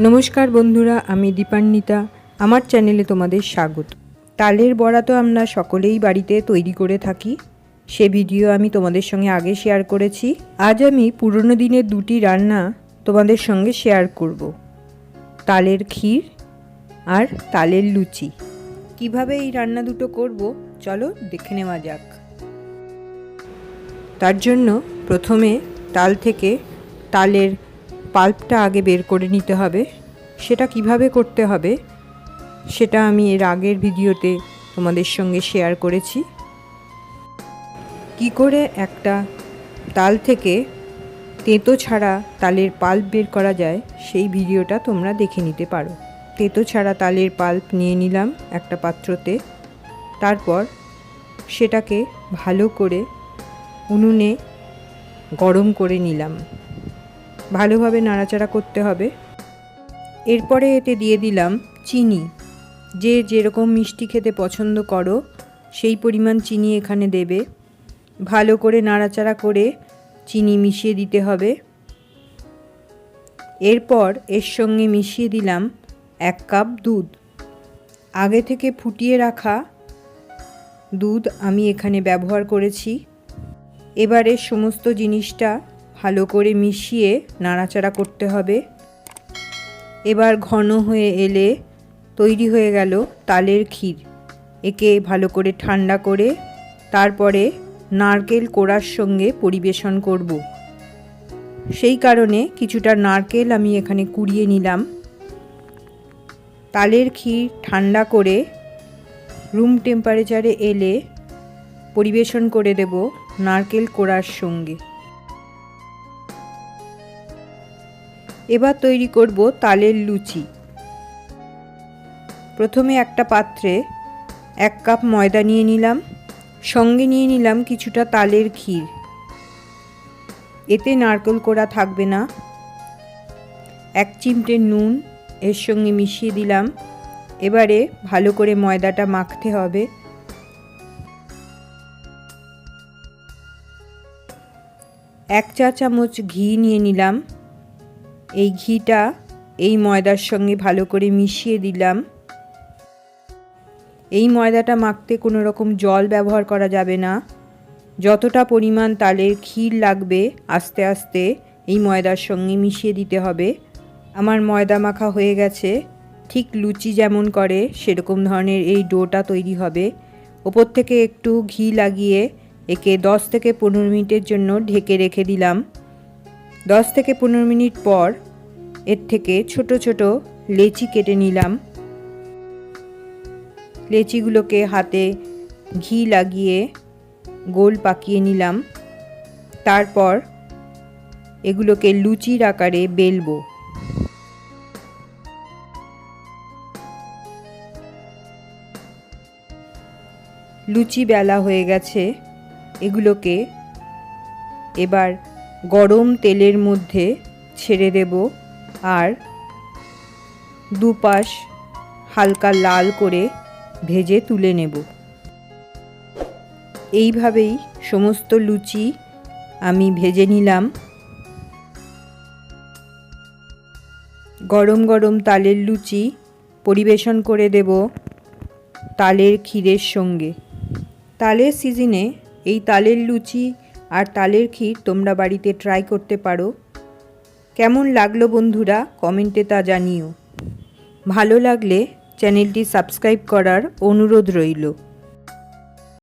নমস্কার বন্ধুরা, আমি দীপান্বিতা। আমার চ্যানেলে তোমাদের স্বাগত। তালের বড়া তো আমরা সকলেই বাড়িতে তৈরি করে থাকি। সে ভিডিও আমি তোমাদের সঙ্গে আগে শেয়ার করেছি। আজ আমি পুরনো দিনের দুটি রান্না তোমাদের সঙ্গে শেয়ার করব। তালের ক্ষীর আর তালের লুচি। কীভাবে এই রান্না দুটো করব? চলো দেখে নেওয়া যাক। তার জন্য প্রথমে তাল থেকে তালের পাল্পটা আগে বের করে নিতে হবে। সেটা কীভাবে করতে হবে, সেটা আমি এর আগের ভিডিওতে তোমাদের সঙ্গে শেয়ার করেছি। কি করে একটা তাল থেকে তেঁতো ছাড়া তালের পাল্প বের করা যায়, সেই ভিডিওটা তোমরা দেখে নিতে পারো। তেঁতো ছাড়া তালের পাল্প নিয়ে নিলাম একটা পাত্রতে, তারপর সেটাকে ভালো করে উনুনে গরম করে নিলাম। ভালোভাবে নাড়াচাড়া করতে হবে। এরপরে এতে দিয়ে দিলাম চিনি। যে যেরকম মিষ্টি খেতে পছন্দ করো, সেই পরিমাণ চিনি এখানে দেবে। ভালো করে নাড়াচাড়া করে চিনি মিশিয়ে দিতে হবে। এরপর এর সঙ্গে মিশিয়ে দিলাম এক কাপ দুধ। আগে থেকে ফুটিয়ে রাখা দুধ আমি এখানে ব্যবহার করেছি। এবারে সমস্ত জিনিসটা ভালো করে মিশিয়ে নাড়াচাড়া করতে হবে। এবার ঘন হয়ে এলে তৈরি হয়ে গেল তালের ক্ষীর। একে ভালো করে ঠান্ডা করে তারপরে নারকেল কোড়ার সঙ্গে পরিবেশন করব। সেই কারণে কিছুটা নারকেল আমি এখানে কুড়িয়ে নিলাম। তালের ক্ষীর ঠান্ডা করে রুম টেম্পারেচারে এলে পরিবেশন করে দেব নারকেল কোড়ার সঙ্গে। এবার তৈরি করব তালের লুচি। প্রথমে একটা পাত্রে এক কাপ ময়দা নিয়ে নিলাম, সঙ্গে নিয়ে নিলাম কিছুটা তালের ক্ষীর। এতে নারকেল কোড়া থাকবে না। এক চিমটে নুন এর সঙ্গে মিশিয়ে দিলাম। এবারে ভালো করে ময়দাটা মাখতে হবে। এক চা চামচ ঘি নিয়ে নিলাম। এই ঘিটা এই ময়দার সঙ্গে ভালো করে মিশিয়ে দিলাম। এই ময়দাটা মাখতে কোনো রকম জল ব্যবহার করা যাবে না। যতটা পরিমাণ তালের ক্ষীর লাগবে, আস্তে আস্তে এই ময়দার সঙ্গে মিশিয়ে দিতে হবে। আমার ময়দা মাখা হয়ে গেছে। ঠিক লুচি যেমন করে, সেরকম ধরনের এই ডোটা তৈরি হবে। ওপর থেকে একটু ঘি লাগিয়ে একে দশ থেকে পনেরো মিনিটের জন্য ঢেকে রেখে দিলাম। দশ থেকে পনেরো মিনিট পর এর থেকে ছোট ছোট লেচি কেটে নিলাম। লেচিগুলোকে হাতে ঘি লাগিয়ে গোল পাকিয়ে নিলাম। তারপর এগুলোকে লুচির আকারে বেলবো। লুচি বেলা হয়ে গেছে। এগুলোকে এবার গরম তেলের মধ্যে ছেড়ে দেব আর দুপাশ হালকা লাল করে ভেজে তুলে নেব। এইভাবেই সমস্ত লুচি আমি ভেজে নিলাম। গরম গরম তালের লুচি পরিবেশন করে দেব তালের ক্ষীরের সঙ্গে। তালের সিজনে এই তালের লুচি আর তালের ক্ষীর তোমরা বাড়িতে ট্রাই করতে পারো। কেমন লাগল বন্ধুরা? কমেন্টে তা জানিও। ভালো লাগলে চ্যানেলটি সাবস্ক্রাইব করার অনুরোধ রইল।